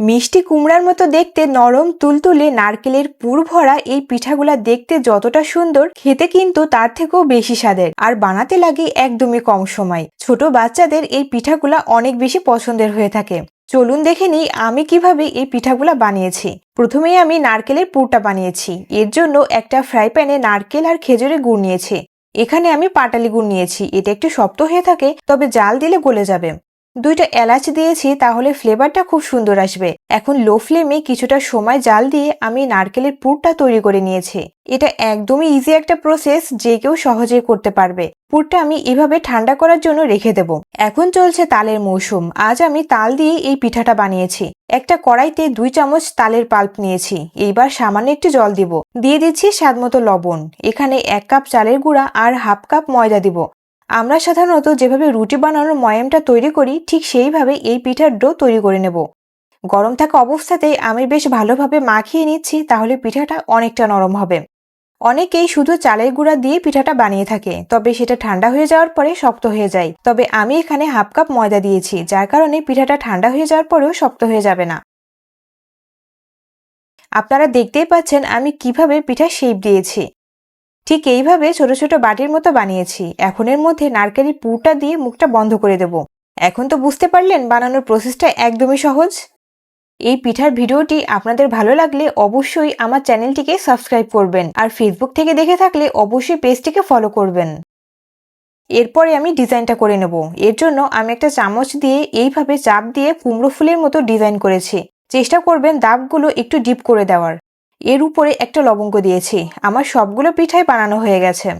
মিষ্টি কুমড়ার মতো দেখতে নরম তুলতুলে নারকেলের পুর ভরা এই পিঠাগুলা দেখতে যতটা সুন্দর, খেতে কিন্তু তার থেকেও বেশি স্বাদের। আর বানাতে লাগে একদমই কম সময়। ছোট বাচ্চাদের এই পিঠাগুলা অনেক বেশি পছন্দের হয়ে থাকে। চলুন দেখে নিই আমি কীভাবে এই পিঠাগুলা বানিয়েছি। প্রথমেই আমি নারকেলের পুরটা বানিয়েছি। এর জন্য একটা ফ্রাই প্যানে নারকেল আর খেজুরের গুড় নিয়েছি। এখানে আমি পাটালি গুড় নিয়েছি। এটা একটু শক্ত হয়ে থাকে, তবে জাল দিলে গলে যাবে। দুইটা এলাচ দিয়েছি, তাহলে ফ্লেভারটা খুব সুন্দর আসবে। এখন লো ফ্লেমে কিছুটা সময় জাল দিয়ে আমি নারকেলের পুরটা তৈরি করে নিয়েছি। এটা একদমই ইজি একটা প্রসেস যে কেউ সহজেই করতে পারবে। পুরটা আমি এভাবে ঠান্ডা করার জন্য রেখে দেব। এখন চলছে তালের মৌসুম। আজ আমি তাল দিয়ে এই পিঠাটা বানিয়েছি। একটা কড়াইতে দুই চামচ তালের পাল্প নিয়েছি। এইবার সামান্য একটু জল দিব। দিয়ে দিচ্ছি স্বাদমতো লবণ। এখানে এক কাপ চালের গুঁড়া আর হাফ কাপ ময়দা দিব। আমরা সাধারণত যেভাবে রুটি বানানোর ময়ামটা তৈরি করি, ঠিক সেইভাবে এই পিঠার ডো তৈরি করে নেব। গরম থাকা অবস্থাতেই আমি বেশ ভালোভাবে মাখিয়ে নিচ্ছি, তাহলে পিঠাটা অনেকটা নরম হবে। অনেকেই শুধু চালের গুঁড়া দিয়ে পিঠাটা বানিয়ে থাকে, তবে সেটা ঠান্ডা হয়ে যাওয়ার পরে শক্ত হয়ে যায়। তবে আমি এখানে হাফ কাপ ময়দা দিয়েছি, যার কারণে পিঠাটা ঠান্ডা হয়ে যাওয়ার পরেও শক্ত হয়ে যাবে না। আপনারা দেখতেই পাচ্ছেন আমি কীভাবে পিঠা শেপ দিয়েছি। ঠিক এইভাবে ছোট ছোট বাটির মতো বানিয়েছি। এখন এর মধ্যে নারকেলের পুরটা দিয়ে মুখটা বন্ধ করে দেব। এখন তো বুঝতে পারলেন বানানোর প্রসেসটা একদমই সহজ। এই পিঠার ভিডিওটি আপনাদের ভালো লাগলে অবশ্যই আমার চ্যানেলটিকে সাবস্ক্রাইব করবেন আর ফেসবুক থেকে দেখে থাকলে অবশ্যই পেজটিকে ফলো করবেন। এরপরে আমি ডিজাইনটা করে নেব। এর জন্য আমি একটা চামচ দিয়ে এইভাবে চাপ দিয়ে কুমড়ো ফুলের মতো ডিজাইন করেছি। চেষ্টা করবেন দাগগুলো একটু ডিপ করে দেওয়ার। এর উপরে একটা লবঙ্গ দিয়েছি। আমার সবগুলো পিঠাই বানানো হয়ে গেছে।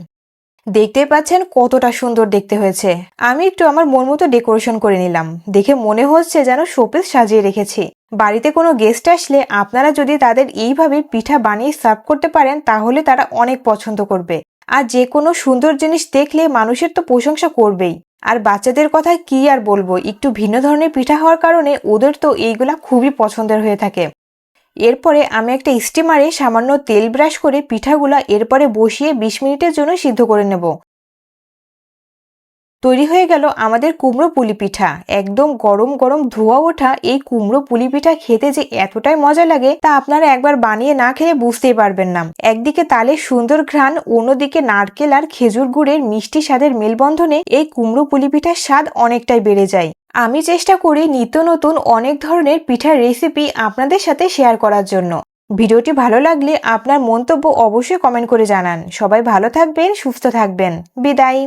দেখতে পাচ্ছেন কতটা সুন্দর দেখতে হয়েছে। আমি একটু আমার মন মতো ডেকোরেশন করে নিলাম। দেখে মনে হচ্ছে যেন শোপিস সাজিয়ে রেখেছি। বাড়িতে কোনো গেস্ট আসলে আপনারা যদি তাদের এইভাবে পিঠা বানিয়ে সার্ভ করতে পারেন, তাহলে তারা অনেক পছন্দ করবে। আর যে কোনো সুন্দর জিনিস দেখলে মানুষের তো প্রশংসা করবেই। আর বাচ্চাদের কথা কি আর বলব? একটু ভিন্ন ধরনের পিঠা হওয়ার কারণে ওদের তো এইগুলা খুবই পছন্দের হয়ে থাকে। এরপরে আমি একটা স্টিমারে সামান্য তেল ব্রাশ করে পিঠাগুলা এরপরে বসিয়ে বিশ মিনিটের জন্য সিদ্ধ করে নেব। তৈরি হয়ে গেল আমাদের কুমড়ো পুলি পিঠা একদম গরম গরম ধোয়া ওঠা এই কুমড়ো পুলি পিঠা খেতে যে এতটাই মজা লাগে তা আপনারা একবার বানিয়ে না খেয়ে বুঝতেই পারবেন না। একদিকে তালে সুন্দর ঘ্রাণ, অন্যদিকে নারকেল আর খেজুর গুড়ের মিষ্টি স্বাদের মেলবন্ধনে এই কুমড়ো পুলি পিঠার স্বাদ অনেকটাই বেড়ে যায়। আমি চেষ্টা করি নিত্য নতুন অনেক ধরনের পিঠার রেসিপি আপনাদের সাথে শেয়ার করার জন্য। ভিডিওটি ভালো লাগলে আপনার মন্তব্য অবশ্যই কমেন্ট করে জানান। সবাই ভালো থাকবেন, সুস্থ থাকবেন। বিদায়।